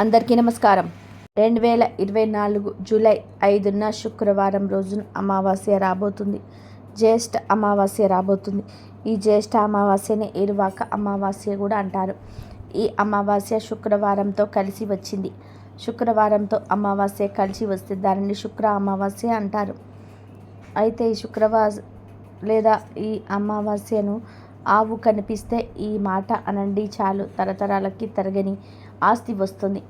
అందరికీ నమస్కారం. రెండు వేల ఇరవై నాలుగు జూలై ఐదున శుక్రవారం రోజున అమావాస్య రాబోతుంది. జ్యేష్ఠ అమావాస్య రాబోతుంది. ఈ జ్యేష్ఠ అమావాస్యని ఇరువాక అమావాస్య కూడా అంటారు. ఈ అమావాస్య శుక్రవారంతో కలిసి వచ్చింది. శుక్రవారంతో అమావాస్య కలిసి వస్తే దానిని శుక్ర అమావాస్య అంటారు. అయితే ఈ శుక్రవార లేదా ఈ అమావాస్యను ఆవు కనిపిస్తే ఈ మాట అనండి చాలు. తరతరాలకి తరగని ఆస్తి వస్తుంది.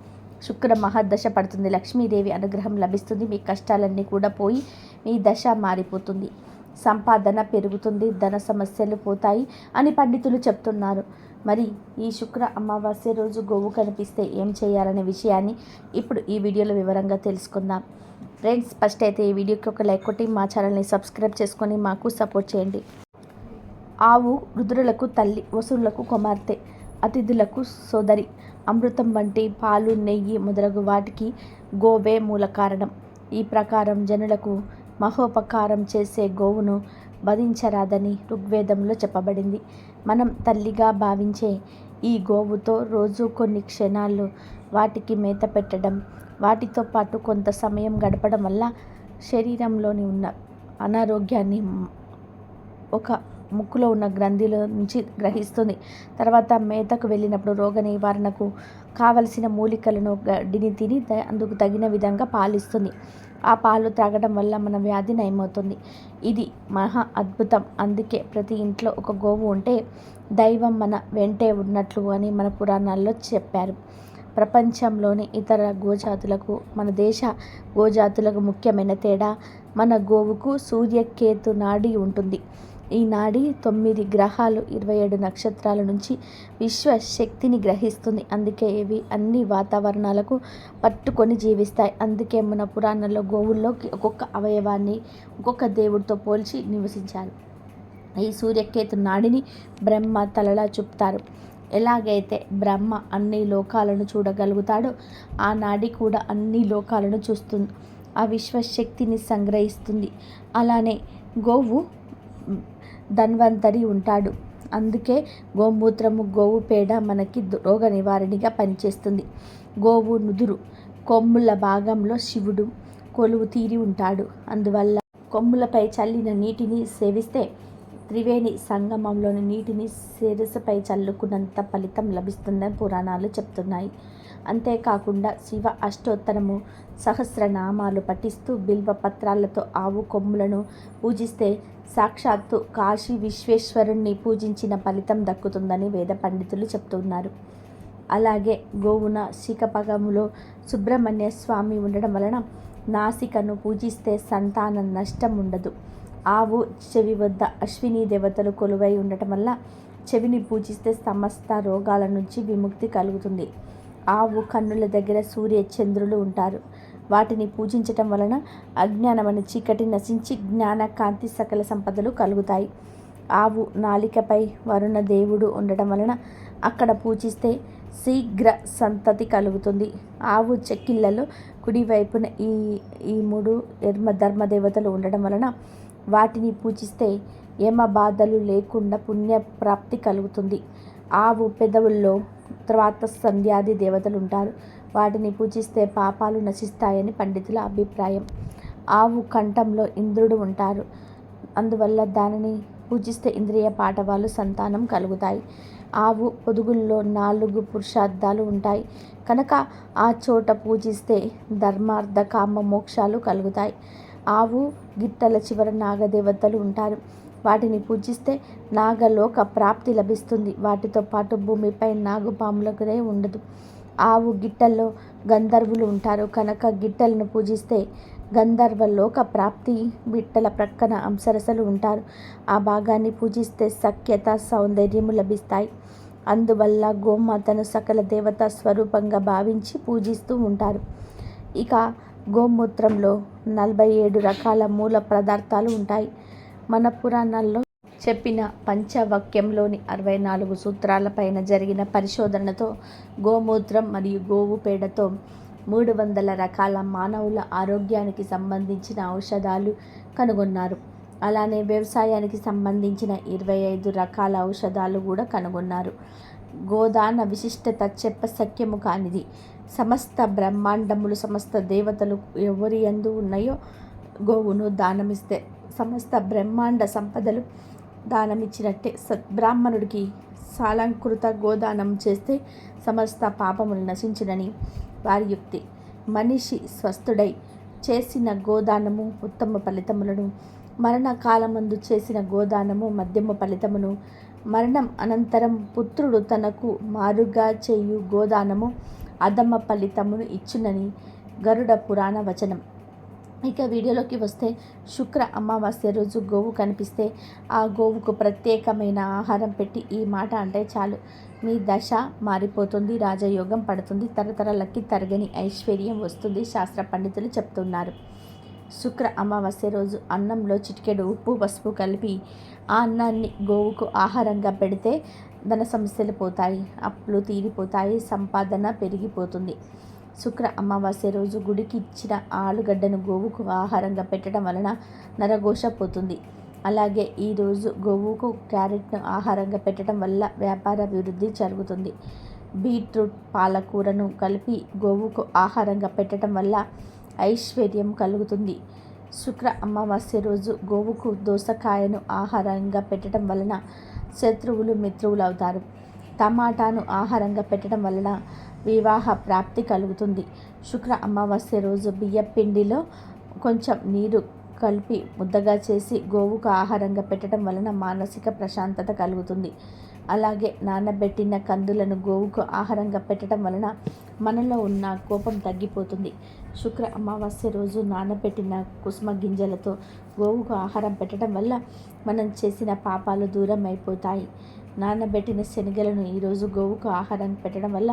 శుక్ర మహాదశ పడుతుంది. లక్ష్మీదేవి అనుగ్రహం లభిస్తుంది. మీ కష్టాలన్నీ కూడా పోయి మీ దశ మారిపోతుంది. సంపాదన పెరుగుతుంది. ధన సమస్యలు పోతాయి అని పండితులు చెప్తున్నారు. మరి ఈ శుక్ర అమావాస్య రోజు గోవు కనిపిస్తే ఏం చేయాలనే విషయాన్ని ఇప్పుడు ఈ వీడియోలో వివరంగా తెలుసుకుందాం. ఫ్రెండ్స్ ఫస్ట్ అయితే ఈ వీడియోకి ఒక లైక్ కొట్టి మా ఛానల్ని సబ్స్క్రైబ్ చేసుకొని మాకు సపోర్ట్ చేయండి. ఆవు రుద్రులకు తల్లి వసురులకు కుమార్తె అతిథులకు సోదరి అమృతం వంటి పాలు నెయ్యి మొదలగు వాటికి గోవే మూల కారణం. ఈ ప్రకారం జనులకు మహోపకారం చేసే గోవును వధించరాదని ఋగ్వేదంలో చెప్పబడింది. మనం తల్లిగా భావించే ఈ గోవుతో రోజు కొన్ని క్షణాలు వాటికి మేత పెట్టడం వాటితో పాటు కొంత సమయం గడపడం వల్ల శరీరంలోని ఉన్న అనారోగ్యాన్ని ఒక ముక్కులో ఉన్న గ్రంథిల నుంచి గ్రహిస్తుంది. తర్వాత మేతకు వెళ్ళినప్పుడు రోగ నివారణకు కావలసిన మూలికలను గడ్డిని తిని అందుకు తగిన విధంగా పాలిస్తుంది. ఆ పాలు త్రాగడం వల్ల మన వ్యాధి నయమవుతుంది. ఇది మహా అద్భుతం. అందుకే ప్రతి ఇంట్లో ఒక గోవు ఉంటే దైవం మన వెంటే ఉన్నట్లు అని మన పురాణాల్లో చెప్పారు. ప్రపంచంలోని ఇతర గోజాతులకు మన దేశ గోజాతులకు ముఖ్యమైన తేడా మన గోవుకు సూర్యకేతు నాడి ఉంటుంది. ఈ నాడి తొమ్మిది గ్రహాలు ఇరవై ఏడు నక్షత్రాల నుంచి విశ్వశక్తిని గ్రహిస్తుంది. అందుకే ఇవి అన్ని వాతావరణాలకు పట్టుకొని జీవిస్తాయి. అందుకే మన పురాణంలో గోవుల్లోకి ఒక్కొక్క అవయవాన్ని ఒక్కొక్క దేవుడితో పోల్చి నివసించారు ఈ సూర్యకేతు నాడిని బ్రహ్మ తలలా చూపుతారు. ఎలాగైతే బ్రహ్మ అన్ని లోకాలను చూడగలుగుతాడో ఆ నాడి కూడా అన్ని లోకాలను చూస్తుంది. ఆ విశ్వశక్తిని సంగ్రహిస్తుంది. అలానే గోవు ధన్వంతరి ఉంటాడు. అందుకే గోమూత్రము గోవు పేడ మనకి రోగ నివారణగా పనిచేస్తుంది. గోవు నుదురు కొమ్ముల భాగంలో శివుడు కొలువు తీరి ఉంటాడు. అందువల్ల కొమ్ములపై చల్లిన నీటిని సేవిస్తే త్రివేణి సంగమంలోని నీటిని శిరస్సుపై చల్లుకున్నంత ఫలితం లభిస్తుందని పురాణాలు చెప్తున్నాయి. అంతేకాకుండా శివ అష్టోత్తరము సహస్రనామాలు పఠిస్తూ బిల్వ పత్రాలతో ఆవు కొమ్ములను పూజిస్తే సాక్షాత్తు కాశీ విశ్వేశ్వరుణ్ణి పూజించిన ఫలితం దక్కుతుందని వేద పండితులు చెప్తున్నారు. అలాగే గోవున శిఖపగములో సుబ్రహ్మణ్య స్వామి ఉండడం వలన నాసికను పూజిస్తే సంతాన నష్టం ఉండదు. ఆవు చెవి వద్ద అశ్విని దేవతలు కొలువై ఉండటం వల్ల చెవిని పూజిస్తే సమస్త రోగాల నుంచి విముక్తి కలుగుతుంది. ఆవు కన్నుల దగ్గర సూర్య చంద్రులు ఉంటారు. వాటిని పూజించటం వలన అజ్ఞానమని చీకటి నశించి జ్ఞాన కాంతి సకల సంపదలు కలుగుతాయి. ఆవు నాలికపై వరుణ దేవుడు ఉండటం వలన అక్కడ పూజిస్తే శీఘ్ర సంతతి కలుగుతుంది. ఆవు చెక్కిళ్ళలో కుడివైపున ఈ ఈ మూడు ఎర్మ ధర్మదేవతలు ఉండడం వలన వాటిని పూజిస్తే యమ బాధలు లేకుండా పుణ్యప్రాప్తి కలుగుతుంది. ఆవు పెదవుల్లో తర్వాత సంధ్యాది దేవతలు ఉంటారు వాటిని పూజిస్తే పాపాలు నశిస్తాయని పండితుల అభిప్రాయం. ఆవు కంఠంలో ఇంద్రుడు ఉంటారు. అందువల్ల దానిని పూజిస్తే ఇంద్రియ పాఠవాలు సంతానం కలుగుతాయి. ఆవు పొదుగుల్లో నాలుగు పురుషార్థాలు ఉంటాయి. కనుక ఆ చోట పూజిస్తే ధర్మార్థ కామ మోక్షాలు కలుగుతాయి. ఆవు గిట్టల చివర నాగదేవతలు ఉంటారు. వాటిని పూజిస్తే నాగలోక ప్రాప్తి లభిస్తుంది. వాటితో పాటు భూమిపై నాగుపాములకునే ఉండదు. ఆవు గిట్టల్లో గంధర్వులు ఉంటారు. కనుక గిట్టలను పూజిస్తే గంధర్వలోక ప్రాప్తి బిట్టల ప్రక్కన అంశరసలు ఉంటారు. ఆ భాగాన్ని పూజిస్తే సఖ్యత సౌందర్యము లభిస్తాయి. అందువల్ల గోమాతను సకల దేవత స్వరూపంగా భావించి పూజిస్తూ ఉంటారు. ఇక గోమూత్రంలో నలభై ఏడు రకాల మూల పదార్థాలు ఉంటాయి. మన పురాణాల్లో చెప్పిన పంచవాక్యంలోని అరవై నాలుగు సూత్రాలపైన జరిగిన పరిశోధనతో గోమూత్రం మరియు గోవు పేడతో మూడు వందల రకాల మానవుల ఆరోగ్యానికి సంబంధించిన ఔషధాలు కనుగొన్నారు. అలానే వ్యవసాయానికి సంబంధించిన ఇరవై ఐదు రకాల ఔషధాలు కూడా కనుగొన్నారు. గోదాన విశిష్టత చెప్ప సఖ్యము కానిది. సమస్త బ్రహ్మాండములు సమస్త దేవతలు ఎవరి ఎందు ఉన్నాయో గోవును దానమిస్తే సమస్త బ్రహ్మాండ సంపదలు దానమిచ్చినట్టే. సద్బ్రాహ్మణుడికి సాలంకృత గోదానం చేస్తే సమస్త పాపములు నశించునని వారి యుక్తి. మనిషి స్వస్థుడై చేసిన గోదానము ఉత్తమ ఫలితములను మరణకాలమందు చేసిన గోదానము మధ్యమ ఫలితమును మరణం అనంతరం పుత్రుడు తనకు మారుగా చేయు గోదానము అధమ ఫలితమును ఇచ్చునని గరుడ పురాణ వచనం. ఇక వీడియోలోకి వస్తే శుక్ర అమావాస్య రోజు గోవు కనిపిస్తే ఆ గోవుకు ప్రత్యేకమైన ఆహారం పెట్టి ఈ మాట అంటే చాలు. మీ దశ మారిపోతుంది రాజయోగం పడుతుంది తరతరాలకి తరగని ఐశ్వర్యం వస్తుంది శాస్త్ర పండితులు చెప్తున్నారు. శుక్ర అమావాస్య రోజు అన్నంలో చిటికెడు ఉప్పు పసుపు కలిపి ఆ అన్నాన్ని గోవుకు ఆహారంగా పెడితే ధన సమస్యలు పోతాయి అప్పులు తీరిపోతాయి సంపాదన పెరిగిపోతుంది. శుక్ర అమావాస్య రోజు గుడికి ఇచ్చిన ఆలుగడ్డను గోవుకు ఆహారంగా పెట్టడం వలన నరఘోష పోతుంది. అలాగే ఈరోజు గోవుకు క్యారెట్ను ఆహారంగా పెట్టడం వల్ల వ్యాపార అభివృద్ధి జరుగుతుంది. బీట్రూట్ పాలకూరను కలిపి గోవుకు ఆహారంగా పెట్టడం వల్ల ఐశ్వర్యం కలుగుతుంది. శుక్ర అమావాస్య రోజు గోవుకు దోసకాయను ఆహారంగా పెట్టడం వలన శత్రువులు మిత్రువులు అవుతారు. టమాటాను ఆహారంగా పెట్టడం వలన వివాహ ప్రాప్తి కలుగుతుంది. శుక్ర అమావాస్య రోజు బియ్యపిండిలో కొంచెం నీరు కలిపి ముద్దగా చేసి గోవుకు ఆహారంగా పెట్టడం వలన మానసిక ప్రశాంతత కలుగుతుంది. అలాగే నానబెట్టిన కందులను గోవుకు ఆహారంగా పెట్టడం వలన మనలో ఉన్న కోపం తగ్గిపోతుంది. శుక్ర అమావాస్య రోజు నానబెట్టిన కుసుమ గింజలతో గోవుకు ఆహారం పెట్టడం వల్ల మనం చేసిన పాపాలు దూరం అయిపోతాయి నానబెట్టిన శనగలను ఈరోజు గోవుకు ఆహారం పెట్టడం వల్ల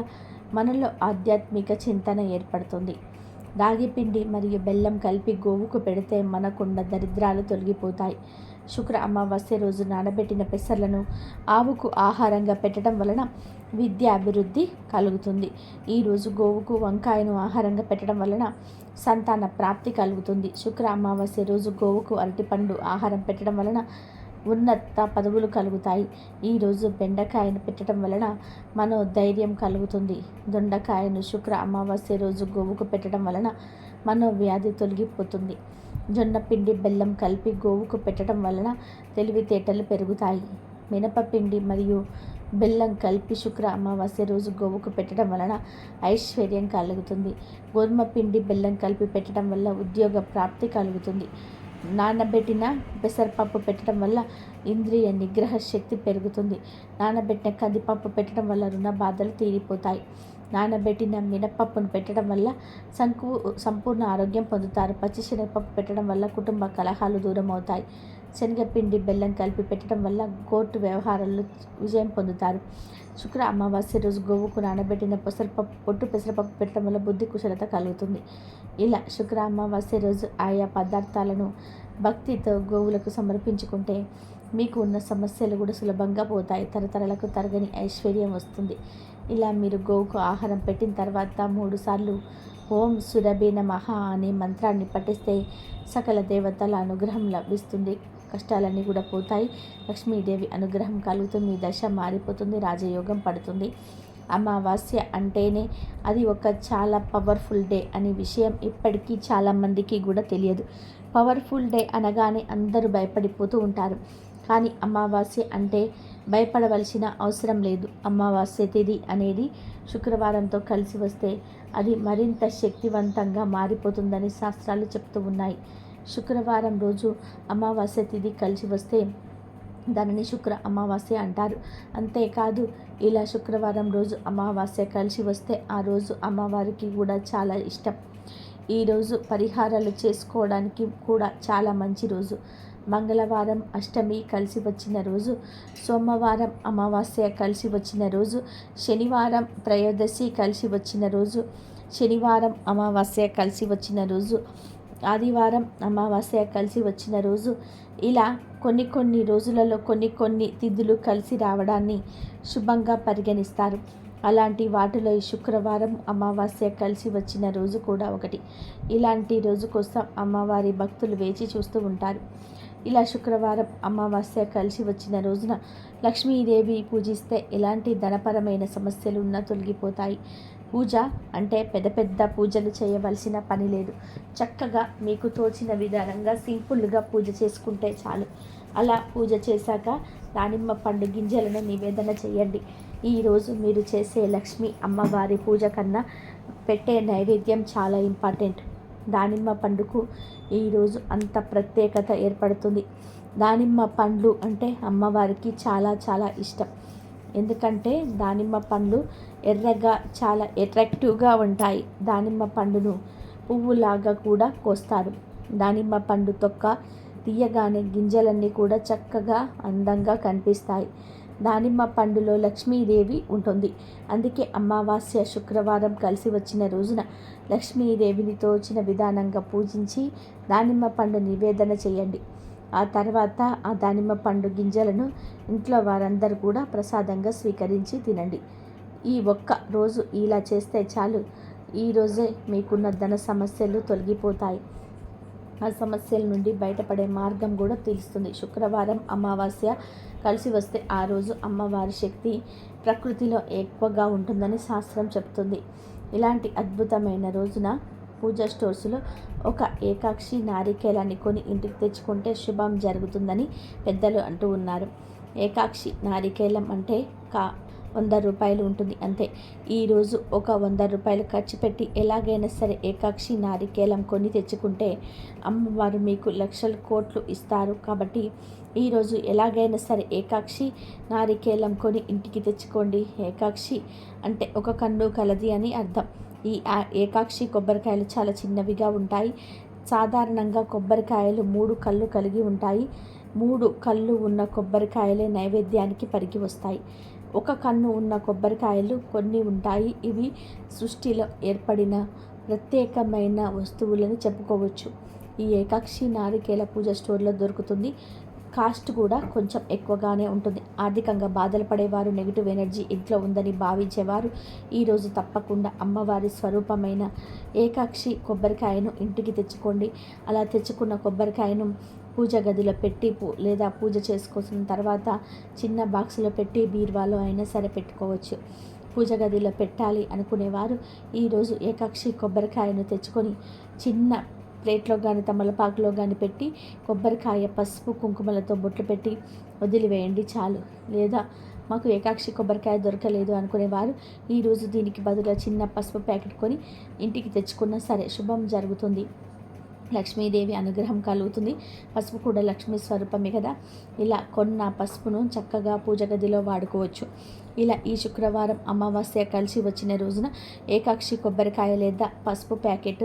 మనలో ఆధ్యాత్మిక చింతన ఏర్పడుతుంది. రాగిపిండి మరియు బెల్లం కలిపి గోవుకు పెడితే మనకున్న దరిద్రాలు తొలగిపోతాయి. శుక్ర అమావాస్య రోజు నానబెట్టిన పెసర్లను ఆవుకు ఆహారంగా పెట్టడం వలన విద్య అభివృద్ధి కలుగుతుంది. ఈరోజు గోవుకు వంకాయను ఆహారంగా పెట్టడం వలన సంతాన ప్రాప్తి కలుగుతుంది. శుక్ర అమావాస్య రోజు గోవుకు అరటిపండు ఆహారం పెట్టడం వలన ఉన్నత పదవులు కలుగుతాయి. ఈరోజు బెండకాయను పెట్టడం వలన మనో ధైర్యం కలుగుతుంది. దొండకాయను శుక్ర అమావాస్య రోజు గోవుకు పెట్టడం వలన మనో వ్యాధి తొలగిపోతుంది. జొన్న పిండి బెల్లం కలిపి గోవుకు పెట్టడం వలన తెలివితేటలు పెరుగుతాయి. మినపపిండి మరియు బెల్లం కలిపి శుక్ర అమావాస్య రోజు గోవుకు పెట్టడం వలన ఐశ్వర్యం కలుగుతుంది. గోధుమ పిండి బెల్లం కలిపి పెట్టడం వల్ల ఉద్యోగ ప్రాప్తి కలుగుతుంది. నానబెట్టిన పెసరపప్పు పెట్టడం వల్ల ఇంద్రియ నిగ్రహ శక్తి పెరుగుతుంది. నానబెట్టిన కందిపప్పు పెట్టడం వల్ల రుణ బాధలు తీరిపోతాయి. నానబెట్టిన మినపప్పును పెట్టడం వల్ల సంకు సంపూర్ణ ఆరోగ్యం పొందుతారు. పచ్చి శనగపప్పు పెట్టడం వల్ల కుటుంబ కలహాలు దూరం అవుతాయి శనగపిండి బెల్లం కలిపి పెట్టడం వల్ల కోర్టు వ్యవహారాల్లో విజయం పొందుతారు. శుక్ర అమావాస్య రోజు గోవుకు నానబెట్టిన పెసరపప్పు పొట్టు పెసరపప్పు పెట్టడం వల్ల బుద్ధి కుశలత కలుగుతుంది. ఇలా శుక్ర అమావాస్య రోజు ఆయా పదార్థాలను భక్తితో గోవులకు సమర్పించుకుంటే మీకు ఉన్న సమస్యలు కూడా సులభంగా పోతాయి. తరతరాలకు తరగని ఐశ్వర్యం వస్తుంది. ఇలా మీరు గోవుకు ఆహారం పెట్టిన తర్వాత మూడుసార్లు ఓం సురభి మహా అనే మంత్రాన్ని పఠిస్తే సకల దేవతల అనుగ్రహం లభిస్తుంది. కష్టాలన్నీ కూడా పోతాయి. లక్ష్మీదేవి అనుగ్రహం కలుగుతుంది. మీ దశ మారిపోతుంది. రాజయోగం పడుతుంది. అమావాస్య అంటేనే అది ఒక చాలా పవర్ఫుల్ డే అనే విషయం ఇప్పటికీ చాలామందికి కూడా తెలియదు. పవర్ఫుల్ డే అనగానే అందరూ భయపడిపోతూ ఉంటారు. కానీ అమావాస్య అంటే భయపడవలసిన అవసరం లేదు. అమావాస్య తిథి అనేది శుక్రవారంతో కలిసి వస్తే అది మరింత శక్తివంతంగా మారిపోతుందని శాస్త్రాలు చెప్తూ ఉన్నాయి. శుక్రవారం రోజు అమావాస్య తిథి కలిసి వస్తే దానిని శుక్ర అమావాస్య అంటారు. అంతేకాదు ఇలా శుక్రవారం రోజు అమావాస్య కలిసి వస్తే ఆ రోజు అమ్మవారికి కూడా చాలా ఇష్టం. ఈరోజు పరిహారాలు చేసుకోవడానికి కూడా చాలా మంచి రోజు. మంగళవారం అష్టమి కలిసి వచ్చిన రోజు సోమవారం అమావాస్య కలిసి వచ్చిన రోజు శనివారం త్రయోదశి కలిసి వచ్చిన రోజు శనివారం అమావాస్య కలిసి వచ్చిన రోజు ఆదివారం అమావాస్య కలిసి వచ్చిన రోజు ఇలా కొన్ని కొన్ని రోజులలో కొన్ని కొన్ని తిథులు కలిసి రావడాన్ని శుభంగా పరిగణిస్తారు. అలాంటి వాటిలో ఈ శుక్రవారం అమావాస్య కలిసి వచ్చిన రోజు కూడా ఒకటి. ఇలాంటి రోజు కోసం అమ్మవారి భక్తులు వేచి చూస్తూ ఉంటారు. ఇలా శుక్రవారం అమావాస్య కలిసి వచ్చిన రోజున లక్ష్మీదేవి పూజిస్తే ఎలాంటి ధనపరమైన సమస్యలు ఉన్నా తొలగిపోతాయి. పూజ అంటే పెద్ద పెద్ద పూజలు చేయవలసిన పని లేదు. చక్కగా మీకు తోచిన విధానంగా సింపుల్గా పూజ చేసుకుంటే చాలు. అలా పూజ చేశాక దానిమ్మ పండు గింజలను నివేదన చేయండి. ఈరోజు మీరు చేసే లక్ష్మి అమ్మవారి పూజ కన్నా పెట్టే నైవేద్యం చాలా ఇంపార్టెంట్. దానిమ్మ పండుకు ఈరోజు అంత ప్రత్యేకత ఏర్పడుతుంది. దానిమ్మ పండ్లు అంటే అమ్మవారికి చాలా చాలా ఇష్టం. ఎందుకంటే దానిమ్మ పండ్లు ఎర్రగా చాలా అట్రాక్టివ్గా ఉంటాయి. దానిమ్మ పండును పువ్వులాగా కూడా కోస్తారు. దానిమ్మ పండు తొక్క తీయగానే గింజలన్నీ కూడా చక్కగా అందంగా కనిపిస్తాయి. దానిమ్మ పండులో లక్ష్మీదేవి ఉంటుంది. అందుకే అమావాస్య శుక్రవారం కలిసి వచ్చిన రోజున లక్ష్మీదేవిని తోచిన విధానంగా పూజించి దానిమ్మ పండు నివేదన చేయండి. ఆ తర్వాత ఆ దానిమ్మ పండు గింజలను ఇంట్లో వారందరూ కూడా ప్రసాదంగా స్వీకరించి తినండి. ఈ ఒక్క రోజు ఇలా చేస్తే చాలు. ఈరోజే మీకున్న ధన సమస్యలు తొలగిపోతాయి. ఆ సమస్యల నుండి బయటపడే మార్గం కూడా తెలుస్తుంది. శుక్రవారం అమావాస్య కలిసి వస్తే ఆ రోజు అమ్మవారి శక్తి ప్రకృతిలో ఎక్కువగా ఉంటుందని శాస్త్రం చెప్తుంది ఇలాంటి అద్భుతమైన రోజున పూజా స్టోర్స్లో ఒక ఏకాక్షి నారికేలాన్ని కొని ఇంటికి తెచ్చుకుంటే శుభం జరుగుతుందని పెద్దలు అంటూ ఉన్నారు. ఏకాక్షి నారికేలం అంటే కా వంద రూపాయలు ఉంటుంది అంతే. ఈరోజు ఒక వంద రూపాయలు ఖర్చు పెట్టి ఎలాగైనా సరే ఏకాక్షి నారికేలం కొని తెచ్చుకుంటే అమ్మవారు మీకు లక్షల కోట్లు ఇస్తారు కాబట్టి ఈరోజు ఎలాగైనా సరే ఏకాక్షి నారికేలం కొని ఇంటికి తెచ్చుకోండి. ఏకాక్షి అంటే ఒక కన్ను కలది అని అర్థం. ఈ ఏకాక్షి కొబ్బరికాయలు చాలా చిన్నవిగా ఉంటాయి. సాధారణంగా కొబ్బరికాయలు మూడు కళ్ళు కలిగి ఉంటాయి. మూడు కళ్ళు ఉన్న కొబ్బరికాయలే నైవేద్యానికి పరిగి వస్తాయి. ఒక కన్ను ఉన్న కొబ్బరికాయలు కొన్ని ఉంటాయి. ఇవి సృష్టిలో ఏర్పడిన ప్రత్యేకమైన వస్తువులను చెప్పుకోవచ్చు. ఈ ఏకాక్షి నారికేల పూజ స్టోర్లో దొరుకుతుంది. కాస్ట్ కూడా కొంచెం ఎక్కువగానే ఉంటుంది. ఆర్థికంగా బాధలు పడేవారు నెగిటివ్ ఎనర్జీ ఇంట్లో ఉందని భావించేవారు. ఈరోజు తప్పకుండా అమ్మవారి స్వరూపమైన ఏకాక్షి కొబ్బరికాయను ఇంటికి తెచ్చుకోండి. అలా తెచ్చుకున్న కొబ్బరికాయను పూజ గదిలో పెట్టి లేదా పూజ చేసుకోసిన తర్వాత చిన్న బాక్సులో పెట్టి బీరువాలో అయినా సరే పెట్టుకోవచ్చు. పూజ గదిలో పెట్టాలి అనుకునేవారు. ఈరోజు ఏకాక్షి కొబ్బరికాయను తెచ్చుకొని చిన్న ప్లేట్లో కానీ తమలపాకులో కానీ పెట్టి కొబ్బరికాయ పసుపు కుంకుమలతో బొట్లు పెట్టి వదిలివేయండి చాలు. లేదా మాకు ఏకాక్షి కొబ్బరికాయ దొరకలేదు అనుకునేవారు ఈరోజు దీనికి బదులుగా చిన్న పసుపు ప్యాకెట్ కొని ఇంటికి తెచ్చుకున్నా సరే శుభం జరుగుతుంది. లక్ష్మీదేవి అనుగ్రహం కలుగుతుంది. పసుపు కూడా లక్ష్మీ స్వరూపమే కదా. ఇలా కొన్న పసుపును చక్కగా పూజ గదిలో వాడుకోవచ్చు. ఇలా ఈ శుక్రవారం అమావాస్య కలిసి వచ్చిన రోజున ఏకాక్షి కొబ్బరికాయ లేదా పసుపు ప్యాకెట్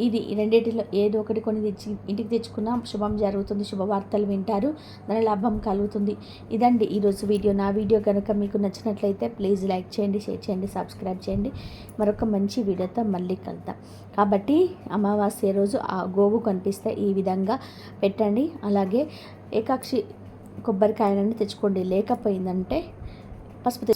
ఇది రెండింటిలో ఏదో ఒకటి కొని తెచ్చి ఇంటికి తెచ్చుకున్నా. శుభం జరుగుతుంది. శుభవార్తలు వింటారు. ధన లాభం కలుగుతుంది. ఇదండి ఈరోజు వీడియో. నా వీడియో కనుక మీకు నచ్చినట్లయితే ప్లీజ్ లైక్ చేయండి షేర్ చేయండి సబ్స్క్రైబ్ చేయండి. మరొక మంచి వీడియోతో మళ్ళీ కలుద్దాం. కాబట్టి అమావాస్య రోజు ఆ గోవు కనిపిస్తే ఈ విధంగా పెట్టండి. అలాగే ఏకాక్షి కొబ్బరికాయలన్నీ తెచ్చుకోండి. లేకపోయిందంటే పసుపు